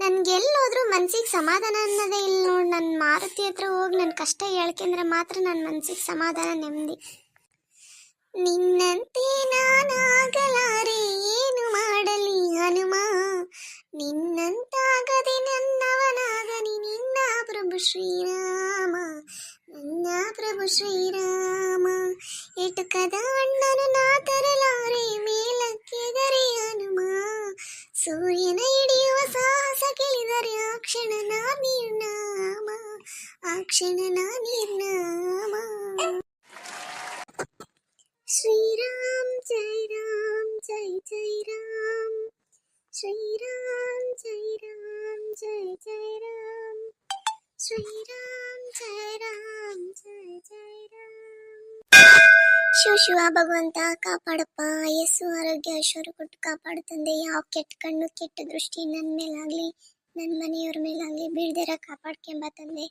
ನನ್ಗೆಲ್ಲೋದ್ರೂ ಮನ್ಸಿಗೆ ಸಮಾಧಾನ ಅನ್ನೋದೇ ಇಲ್ಲ ನೋಡಿ. ನನ್ನ ಮಾರುತಿ ಹತ್ರ ಹೋಗಿ ನನ್ನ ಕಷ್ಟ ಹೇಳ್ಕೆಂದ್ರೆ ಮಾತ್ರ ನನ್ನ ಮನ್ಸಿಗೆ ಸಮಾಧಾನ ನೆಮ್ಮದಿ. ನಿನ್ನಂತೆ ನಾನಾಗಲಾರೆ ಏನು ಮಾಡಲಿ ಹನುಮ? ನಿನ್ನಂತಾಗದೆ ನನ್ನವನಾಗನಿ ನಿನ್ನ ಪ್ರಭು ಶ್ರೀರಾಮ. ನನ್ನ ಪ್ರಭು ಶ್ರೀರಾಮ, ಎಟುಕದ ಅಣ್ಣನು ನಾ ತರಲಾರೆ ಮೇಲಕ್ಕೆ ಗರಿ ಹನುಮ. ಸೂರ್ಯನ ಕ್ಷಣ ನಾ ನಿರ್ನಾಮ ಆ ಕ್ಷಣ ನಾ ನಿರ್ನಾಮ ಶ್ರೀರಾಮ್ ಜೈ ರಾಮ್ ಜೈ ಜೈ ರಾಮ್ ಶ್ರೀರಾಮ್ ಜೈ ರಾಮ್ ಜೈ ಜೈ ರಾಮ್ ಶ್ರೀರಾಮ್ ಜೈ ರಾಮ್ ಜೈ ಜೈ ರಾಮ್ ಶಿವ ಶಿವ ಭಗವಂತ ಕಾಪಾಡಪ್ಪ ಯಸ್ಸು ಆರೋಗ್ಯ ಐಶ್ವರ್ಯ ಕೊಟ್ಟು ಕಾಪಾಡು ತಂದೆ ಯಾವ ಕೆಟ್ಟ ಕಣ್ಣು ಕೆಟ್ಟ ದೃಷ್ಟಿ ನನ್ನ ಮೇಲಾಗ್ಲಿ ನನ್ನ ಮನೆಯವ್ರ ಮೇಲಾಗ್ಲಿ ಬೀಳ್ದಿರ ಕಾಪಾಡ್ಕೆಂಬ ತಂದೆ.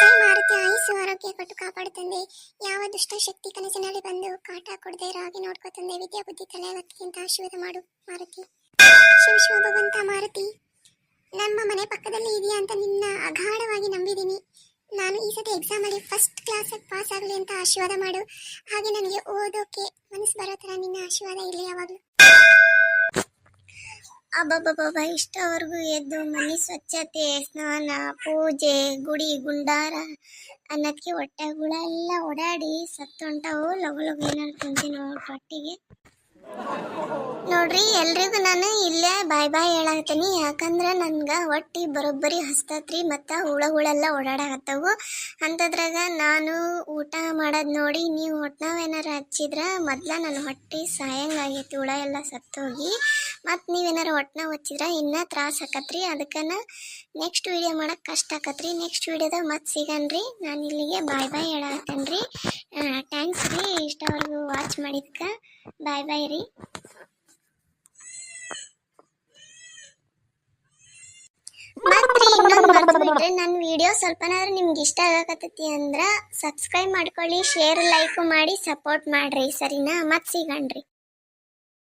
ಜೈ ಮಾರುತಿ, ಆಯುಸ್ಸು, ಆರೋಗ್ಯ ಕೊಟ್ಟು ಕಾಪಾಡು ತಂದೆ. ಯಾವ ದುಷ್ಟ ಶಕ್ತಿ ಕನಸಿನಲ್ಲಿ ಬಂದು ಕಾಟ ಕೊಡದೆ ಹಾಗೆ ನೋಡ್ಕೋ ತಂದೆ. ವಿದ್ಯಾ ಬುದ್ಧಿ ಅಂತ ಆಶೀರ್ವಾದ ಮಾಡು, ಮಾರುತಿ. ಶಿವ ಶಿವ ಭಗವಂತ, ಮಾರುತಿ. ನಮ್ಮ ಮನೆ ಪಕ್ಕದಲ್ಲಿ ಇದೆಯಾ ಅಂತ ನಿನ್ನ ಅಗಾಢವಾಗಿ ನಂಬಿದ್ದೀನಿ. ನಾನು ಈ ಸತಿ ಎಕ್ಸಾಮಲ್ಲಿ ಫಸ್ಟ್ ಕ್ಲಾಸ್ ಪಾಸ್ ಆಗಲಿ ಅಂತ ಆಶೀರ್ವಾದ ಮಾಡು. ಹಾಗೆ ನನಗೆ ಓದೋಕೆ ಮನಸ್ಸು ಬರೋ ಥರ ನಿನ್ನ ಆಶೀರ್ವಾದ ಇಲ್ಲ ಯಾವಾಗಲೂ. ಅಬ್ಬಬ್ಬಬ್ಬ, ಇಷ್ಟವರೆಗೂ ಎದ್ದು ಮನೆ ಸ್ವಚ್ಛತೆ, ಸ್ನಾನ, ಪೂಜೆ, ಗುಡಿ, ಗುಂಡಾರ, ಅನ್ನಕ್ಕೆ ಹೊಟ್ಟೆಗಳೆಲ್ಲ ಓಡಾಡಿ ಸತ್ತೊಂಟವು ಲಗು ಲಗು ಏನಾರು ತಿಂತೀನಿ ನೋಡಿ ಹೊಟ್ಟಿಗೆ. ನೋಡ್ರಿ, ಎಲ್ರಿಗೂ ನಾನು ಇಲ್ಲೇ ಬಾಯ್ ಬಾಯ್ ಹೇಳಾಕತ್ತೀನಿ. ಯಾಕಂದ್ರೆ ನನ್ಗೆ ಹೊಟ್ಟಿ ಬರೋಬ್ಬರಿ ಹಸ್ತತ್ರಿ ಮತ್ತು ಹುಳಗಳೆಲ್ಲ ಓಡಾಡಕತ್ತವು. ಅಂಥದ್ರಾಗ ನಾನು ಊಟ ಮಾಡೋದು ನೋಡಿ ನೀವು ಹೊಟ್ಟೆ ಏನಾರು ಹಚ್ಚಿದ್ರೆ ಮೊದ್ಲ ನನ್ನ ಹೊಟ್ಟೆ ಸಾಯಂಗಾಗೈತಿ, ಹುಳ ಎಲ್ಲ ಸತ್ತೋಗಿ. ಮತ್ತು ನೀವೇನಾರ ಒಟ್ಟನ ಹೊಚ್ಚಿದ್ರ ಇನ್ನೂ ತ್ರಾಸ ಆಕತ್ರಿ. ಅದಕ್ಕನ ನೆಕ್ಸ್ಟ್ ವಿಡಿಯೋ ಮಾಡೋಕೆ ಕಷ್ಟ ಆಕತ್ರಿ. ನೆಕ್ಸ್ಟ್ ವಿಡಿಯೋದಾಗ ಮತ್ತೆ ಸಿಗನ್ರಿ. ನಾನು ಇಲ್ಲಿಗೆ ಬಾಯ್ ಬಾಯ್ ಹೇಳತ್ತೇನೆ ಥ್ಯಾಂಕ್ಸ್ ರೀ. ಇಷ್ಟವರೆಗೂ ವಾಚ್ ಮಾಡಿದ್ಕೆ ಬಾಯ್ ಬಾಯ್ ರೀ. ನನ್ನ ವಿಡಿಯೋ ಸ್ವಲ್ಪನಾದ್ರೂ ನಿಮ್ಗೆ ಇಷ್ಟ ಆಗಕತ್ತೈತಿ ಅಂದ್ರ ಸಬ್ಸ್ಕ್ರೈಬ್ ಮಾಡ್ಕೊಳ್ಳಿ ಶೇರ್ ಲೈಕ್ ಮಾಡಿ ಸಪೋರ್ಟ್ ಮಾಡ್ರಿ. ಸರಿನಾ? ಮತ್ತೆ ಸಿಗಣ್ರಿ